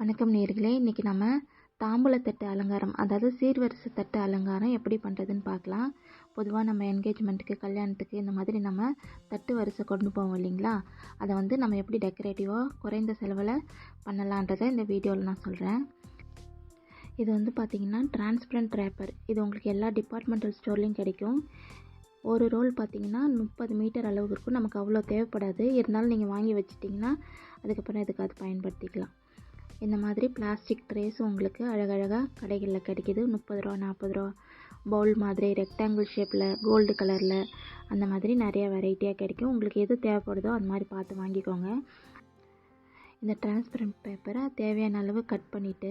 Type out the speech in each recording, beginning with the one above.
வணக்கம் நேர்களே. இன்றைக்கி நம்ம தாம்பூலத்தட்டு அலங்காரம் அதாவது சீர்வரிசை தட்டு அலங்காரம் எப்படி பண்ணுறதுன்னு பார்க்கலாம். பொதுவாக நம்ம என்கேஜ்மெண்ட்டுக்கு கல்யாணத்துக்கு இந்த மாதிரி நம்ம தட்டு வரிசை கொண்டு போவோம் இல்லைங்களா? அதை வந்து நம்ம எப்படி டெக்கரேட்டிவாக குறைந்த செலவில் பண்ணலான்றதை இந்த வீடியோவில் நான் சொல்கிறேன் இது வந்து பார்த்திங்கன்னா டிரான்ஸ்பரண்ட் ரேப்பர் இது உங்களுக்கு எல்லா டிபார்ட்மெண்டல் ஸ்டோர்லேயும் கிடைக்கும். ஒரு ரோல் பார்த்திங்கன்னா முப்பது மீட்டர் அளவுக்கு இருக்கும். நமக்கு அவ்வளோ தேவைப்படாது. இருந்தாலும் நீங்கள் வாங்கி வச்சிட்டிங்கன்னா அதுக்கப்புறம் இதுக்கு அது பயன்படுத்திக்கலாம். இந்த மாதிரி பிளாஸ்டிக் ட்ரேஸ் உங்களுக்கு அழகழகாக கடைகளில் கிடைக்கிது. முப்பது ரூபா நாற்பது ரூபா. பவுல் மாதிரி ரெக்டாங்கிள் ஷேப்பில் கோல்டு கலரில் அந்த மாதிரி நிறைய வெரைட்டியாக கிடைக்கும். உங்களுக்கு எது தேவைப்படுதோ அந்த மாதிரி பார்த்து வாங்கிக்கோங்க. இந்த டிரான்ஸ்பரண்ட் பேப்பரை தேவையான அளவு கட் பண்ணிவிட்டு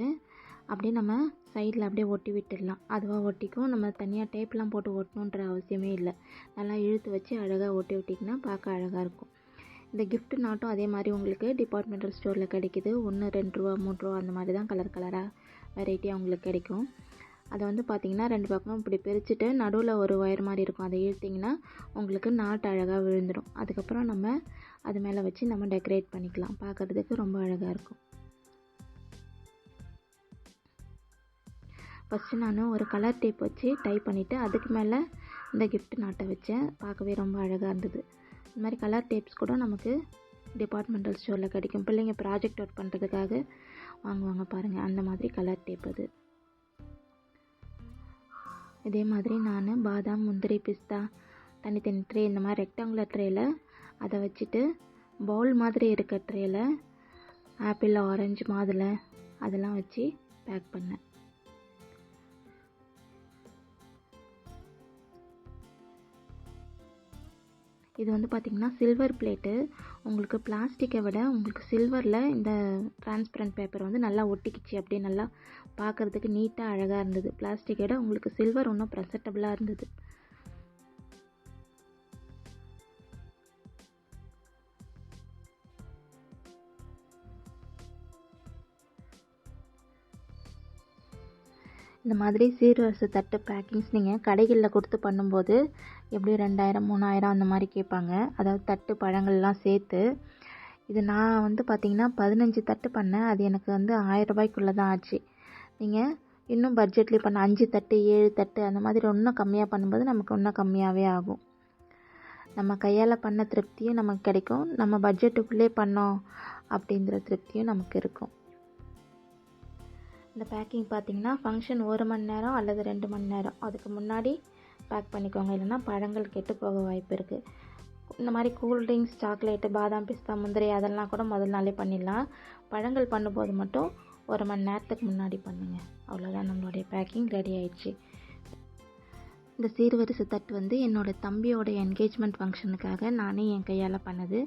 அப்படியே நம்ம சைடில் அப்படியே ஒட்டி விட்டுடலாம். அதுவாக ஒட்டிக்கும். நம்ம தனியாக டேப்லாம் போட்டு ஒட்டணுன்ற அவசியமே இல்லை. நல்லா இழுத்து வச்சு அழகாக ஒட்டி விட்டிங்கன்னா பார்க்க அழகாக இருக்கும். இந்த கிஃப்ட் நாட்டும் அதே மாதிரி உங்களுக்கு டிபார்ட்மெண்டல் ஸ்டோரில் கிடைக்கிது. ஒன்று ரெண்டு ரூபா மூணு ரூபா அந்த மாதிரி தான் கலர் கலராக வெரைட்டியாக உங்களுக்கு கிடைக்கும். அதை வந்து பார்த்தீங்கன்னா ரெண்டு பக்கமும் இப்படி பிரிச்சுட்டு நடுவில் ஒரு ஒயர் மாதிரி இருக்கும். அதை இழுத்திங்கன்னா உங்களுக்கு நாட்டு அழகாக விழுந்துடும் அதுக்கப்புறம் நம்ம அது மேலே வச்சு நம்ம டெக்கரேட் பண்ணிக்கலாம். பார்க்குறதுக்கு ரொம்ப அழகாக இருக்கும். ஃபஸ்ட்டு நான் ஒரு கலர் டேப் வச்சு டை பண்ணிவிட்டு அதுக்கு மேலே இந்த கிஃப்ட் நாட்டை வச்சேன். பார்க்கவே ரொம்ப அழகாக இருந்தது. இந்த மாதிரி கலர் டேப்ஸ் கூட நமக்கு டிபார்ட்மெண்டல் ஸ்டோரில் கிடைக்கும். பிள்ளைங்க ப்ராஜெக்ட் ஒர்க் பண்ணுறதுக்காக வாங்குவாங்க பாருங்கள் அந்த மாதிரி கலர் டேப் அது. இதே மாதிரி நான் பாதாம் முந்திரி பிஸ்தா தனித்தனி ட்ரே இந்த மாதிரி ரெக்டாங்குலர் ட்ரேயில் அதை வச்சுட்டு பவுல் மாதிரி இருக்க ட்ரேயில் ஆப்பிள் ஆரஞ்சு மாதுளை அதெல்லாம் வச்சு பேக் பண்ணேன். இது வந்து பார்த்திங்கன்னா சில்வர் பிளேட்டு உங்களுக்கு பிளாஸ்டிக்கை விட உங்களுக்கு சில்வரில் இந்த டிரான்ஸ்பரண்ட் பேப்பர் வந்து நல்லா ஒட்டிக்கிச்சு அப்படியே நல்லா பார்க்குறதுக்கு நீட்டாக அழகாக இருந்தது. பிளாஸ்டிக்கை விட உங்களுக்கு சில்வர் இன்னும் ப்ரெசட்டபுளாக இருந்தது. இந்த மாதிரி சீர்வரிசை தட்டு பேக்கிங்ஸ் நீங்கள் கடைகளில் கொடுத்து பண்ணும்போது எப்படி ரெண்டாயிரம் மூணாயிரம் அந்த மாதிரி கேட்பாங்க. அதாவது தட்டு பழங்கள்லாம் சேர்த்து. இது நான் வந்து பார்த்திங்கன்னா பதினஞ்சு தட்டு பண்ணேன். அது எனக்கு வந்து ஆயிரம் ரூபாய்க்குள்ளே தான் ஆச்சு. நீங்கள் இன்னும் பட்ஜெட்லேயே பண்ண அஞ்சு தட்டு ஏழு தட்டு அந்த மாதிரி இன்னும் கம்மியாக பண்ணும்போது நமக்கு இன்னும் கம்மியாகவே ஆகும். நம்ம கையால் பண்ண திருப்தியும் நமக்கு கிடைக்கும். நம்ம பட்ஜெட்டுக்குள்ளே பண்ணோம் அப்படிங்கிற திருப்தியும் நமக்கு இருக்கும். இந்த பேக்கிங் பார்த்தீங்கன்னா ஃபங்க்ஷன் ஒரு மணி நேரம் அல்லது ரெண்டு மணி நேரம். அதுக்கு முன்னாடி பேக் பண்ணிக்கோங்க. இல்லைன்னா பழங்கள் கெட்டு போக வாய்ப்பு இருக்குது இந்த மாதிரி கூல்ட்ரிங்க்ஸ் சாக்லேட்டு பாதாம் பிஸ்தா முந்திரி அதெல்லாம் கூட முதல் நாளே பண்ணிடலாம். பழங்கள் பண்ணும்போது மட்டும் ஒரு மணி நேரத்துக்கு முன்னாடி பண்ணுங்கள் அவ்வளோதான் நம்மளுடைய பேக்கிங் ரெடி ஆயிடுச்சு. இந்த சீர்வரிசை தட்டு வந்து என்னோடய தம்பியோட என்கேஜ்மெண்ட் ஃபங்க்ஷனுக்காக நானே என் கையால் பண்ணது.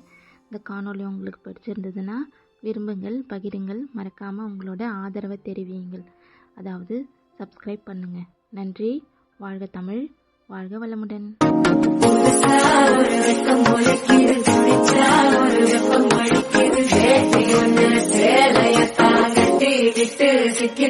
இந்த காணொலி உங்களுக்கு பிடிச்சிருந்ததுன்னா விரும்புங்கள் பகிருங்கள் மறக்காமல் உங்களோட ஆதரவை தெரிவியுங்கள். அதாவது சப்ஸ்கிரைப் பண்ணுங்கள் நன்றி. வாழ்க தமிழ். வாழ்க வளமுடன். சிக்கி